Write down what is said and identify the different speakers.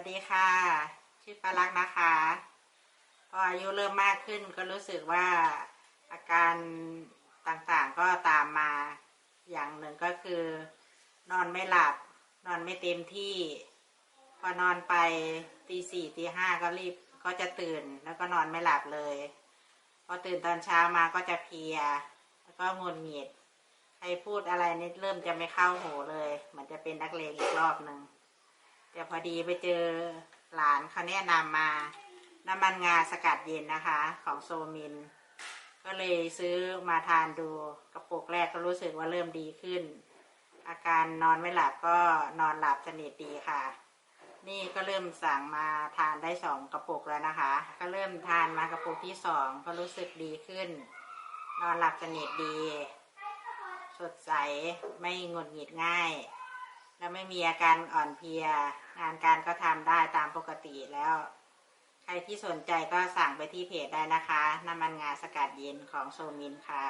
Speaker 1: วัสดีค่ะ ชื่อปารักนะคะ พออายุเริ่มมากขึ้นก็รู้สึกว่าอาการต่างๆก็ตามมาอย่างหนึ่งก็คือ นอนไม่หลับ นอนไม่เต็มที่ พอนอนไปตีสี่ตีห้าก็รีบก็จะตื่นแล้วก็นอนไม่หลับเลย พอตื่นตอนเช้ามาก็จะเพลีย แล้วก็งุดหงิด ใครพูดอะไรนิดเริ่มจะไม่เข้าหูเลย เหมือนจะเป็นนักเลงอีกรอบหนึ่ง แต่พอดีไปเจอหลานเขาแนะนำมาน้ำมันงาสกัดเย็นนะคะ ของโซมิน ก็เลยซื้อมาทานดูกระปุกแรกก็รู้สึกว่าเริ่มดีขึ้น อาการนอนไม่หลับก็นอนหลับสนิทดีค่ะ นี่ก็เริ่มสั่งมาทานได้สองกระปุกแล้วนะคะ ก็เริ่มทานมากระปุกที่สองก็รู้สึกดีขึ้น นอนหลับสนิทดี สดใสไม่หงุดหงิดง่าย แล้วไม่มีอาการอ่อนเพลีย งานการก็ทำได้ตามปกติแล้ว ใครที่สนใจก็สั่งไปที่เพจได้นะคะ น้ำมันงาสกัดเย็นของโซมินค่ะ